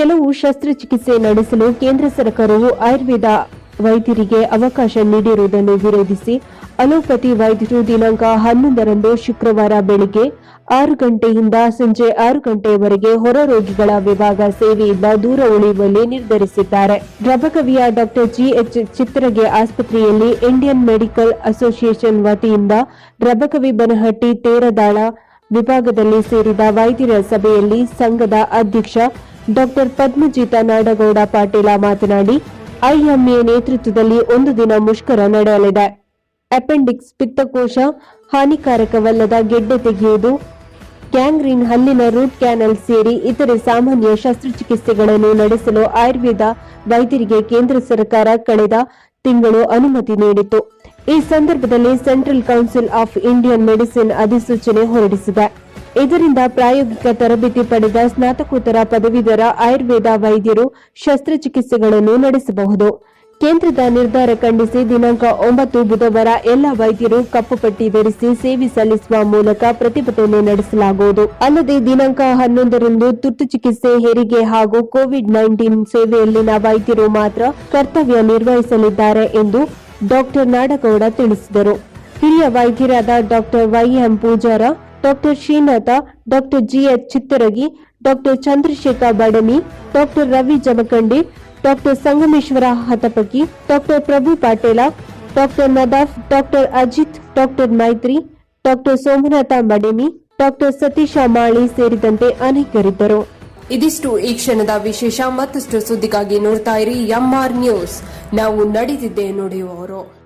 ಕೆಲವು ಶಸ್ತ್ರಚಿಕಿತ್ಸೆ ನಡೆಸಲು ಕೇಂದ್ರ ಸರ್ಕಾರವು ಆಯುರ್ವೇದ ವೈದ್ಯರಿಗೆ ಅವಕಾಶ ನೀಡಿರುವುದನ್ನು ವಿರೋಧಿಸಿ ಅಲೋಪತಿ ವೈದ್ಯರು ದಿನಾಂಕ ಹನ್ನೊಂದರಂದು ಶುಕ್ರವಾರ ಬೆಳಿಗ್ಗೆ ಆರು ಗಂಟೆಯಿಂದ ಸಂಜೆ ಆರು ಗಂಟೆಯವರೆಗೆ ಹೊರ ರೋಗಿಗಳ ವಿಭಾಗ ಸೇವೆಯಿಂದ ದೂರ ಉಳಿಯುವಲ್ಲಿ ನಿರ್ಧರಿಸಿದ್ದಾರೆ. ರಬಕವಿಯ ಡಾಕ್ಟರ್ ಜಿಎಚ್ ಚಿತ್ರಗೆ ಆಸ್ಪತ್ರೆಯಲ್ಲಿ ಇಂಡಿಯನ್ ಮೆಡಿಕಲ್ ಅಸೋಸಿಯೇಷನ್ ವತಿಯಿಂದ ರಬಕವಿ ಬನಹಟ್ಟಿ ತೇರದಾಳ ವಿಭಾಗದಲ್ಲಿ ಸೇರಿದ ವೈದ್ಯರ ಸಭೆಯಲ್ಲಿ ಸಂಘದ ಅಧ್ಯಕ್ಷ ಡಾಕ್ಟರ್ ಪದ್ಮಜಿತ ನಾಡಗೌಡ ಪಾಟೀಲ ಮಾತನಾಡಿ, ಐಎಂಎ ನೇತೃತ್ವದಲ್ಲಿ ಒಂದು ದಿನ ಮುಷ್ಕರ ನಡೆಯಲಿದೆ. ಅಪೆಂಡಿಕ್ಸ್ ಪಿತ್ತಕೋಶ ಹಾನಿಕಾರಕವಲ್ಲದ ಗೆಡ್ಡೆ ತೆಗೆಯುವುದು ಕ್ಯಾಂಗ್ರೀನ್ ಹಲ್ಲಿನ ರೂಟ್ ಕ್ಯಾನಲ್ ಸೇರಿ ಇತರೆ ಸಾಮಾನ್ಯ ಶಸ್ತ್ರಚಿಕಿತ್ಸೆಗಳನ್ನು ನಡೆಸಲು ಆಯುರ್ವೇದ ವೈದ್ಯರಿಗೆ ಕೇಂದ್ರ ಸರ್ಕಾರ ಕಳೆದ ತಿಂಗಳು ಅನುಮತಿ ನೀಡಿತು ಈ ಸಂದರ್ಭದಲ್ಲಿ central council of Indian medicine ಅಧಿಸೂಚನೆ ಹೊರಡಿಸಿದೆ. ಇದರಿಂದ ಪ್ರಾಯೋಗಿಕ ತರಬೇತಿ ಪಡೆದ ಸ್ನಾತಕೋತ್ತರ ಪದವೀಧರ ಆಯುರ್ವೇದ ವೈದ್ಯರು ಶಸ್ತ್ರಚಿಕಿತ್ಸೆಗಳನ್ನು ನಡೆಸಬಹುದು. ಕೇಂದ್ರದ ನಿರ್ಧಾರ ಖಂಡಿಸಿ ದಿನಾಂಕ ಒಂಬತ್ತು ಬುಧವಾರ ಎಲ್ಲ ವೈದ್ಯರು ಕಪ್ಪು ಪಟ್ಟಿ ಧರಿಸಿ ಸೇವೆ ಸಲ್ಲಿಸುವ ಮೂಲಕ ಪ್ರತಿಭಟನೆ ನಡೆಸಲಾಗುವುದು. ಅಲ್ಲದೆ ದಿನಾಂಕ ಹನ್ನೊಂದರಂದು ತುರ್ತು ಚಿಕಿತ್ಸೆ, ಹೆರಿಗೆ ಹಾಗೂ ಕೋವಿಡ್ ನೈನ್ಟೀನ್ ಸೇವೆಯಲ್ಲಿನ ವೈದ್ಯರು ಮಾತ್ರ ಕರ್ತವ್ಯ ನಿರ್ವಹಿಸಲಿದ್ದಾರೆ ಎಂದು ಡಾಕ್ಟರ್ ನಾಡಗೌಡ ತಿಳಿಸಿದರು. ಹಿರಿಯ ವೈದ್ಯರಾದ doctor YM Pujara doctor Shrinath, doctor GH Chittaragi, doctor Chandrashekhar Badami, doctor Ravi Jamkhandi, doctor Sangameshwara Hatapaki doctor Prabhu Patel, doctor Nadaf, doctor Ajit, doctor Maitri, doctor Somanath Mademi doctor Satish Mali ಸೇರಿದಂತೆ ಅನೇಕರಿದ್ದರು. ಇದಿಷ್ಟು ಈ ಕ್ಷಣದ ವಿಶೇಷ ಮತ್ತಷ್ಟು ಸುದ್ದಿಗಾಗಿ ನೋಡ್ತಾ ಇರಿ ಎಂಆರ್ ನ್ಯೂಸ್. ನಾವು ನಡೆದಿದ್ದೇ ನುಡಿಯುವವರು.